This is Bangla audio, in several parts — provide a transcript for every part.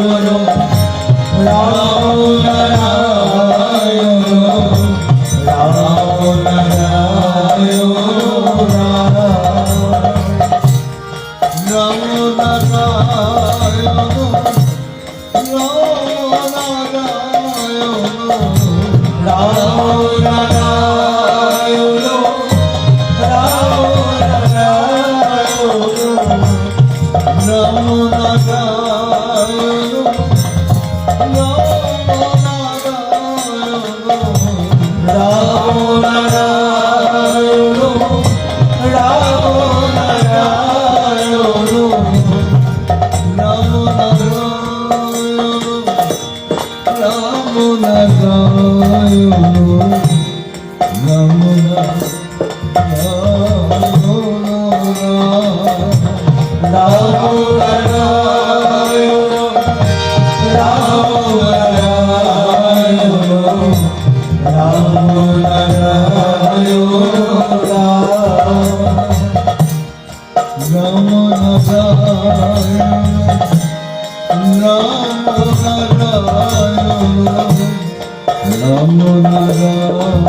মনো রাম Namo Narayana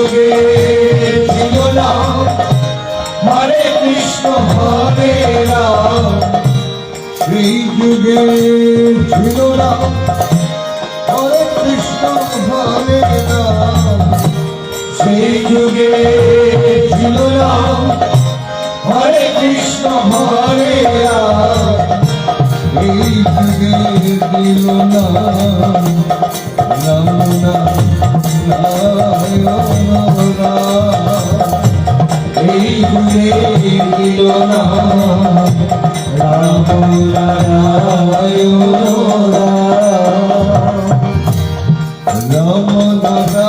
যুগে দিও না হরে কৃষ্ণ, হরে রাম। সেই যুগে ছিল না হরে কৃষ্ণ, হরে রাম। সেই যুগে হরে কৃষ্ণ, হরে রাম। এই যুগে দিল না নমুনা এই যুগে দিল না রামপুরা নমুনা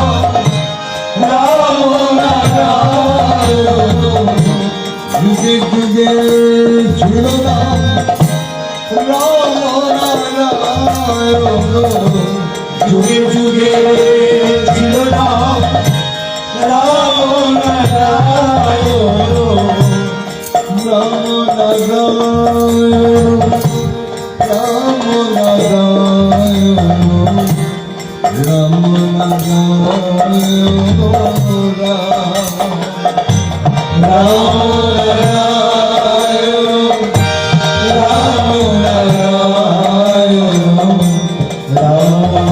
যুগে যুগে ছিল রাম রাম রাম রাম রাম রাম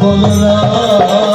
Bolo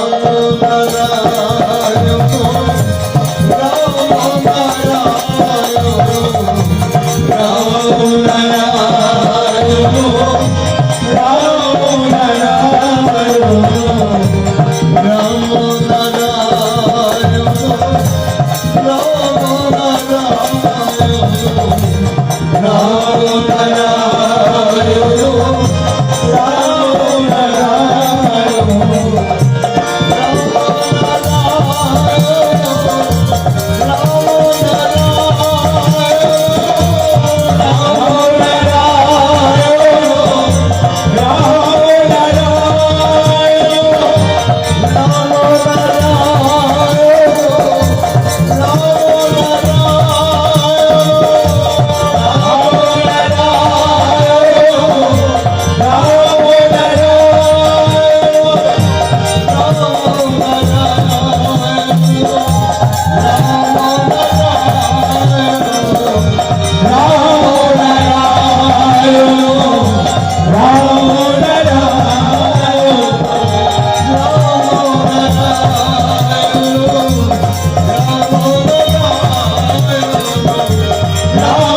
No.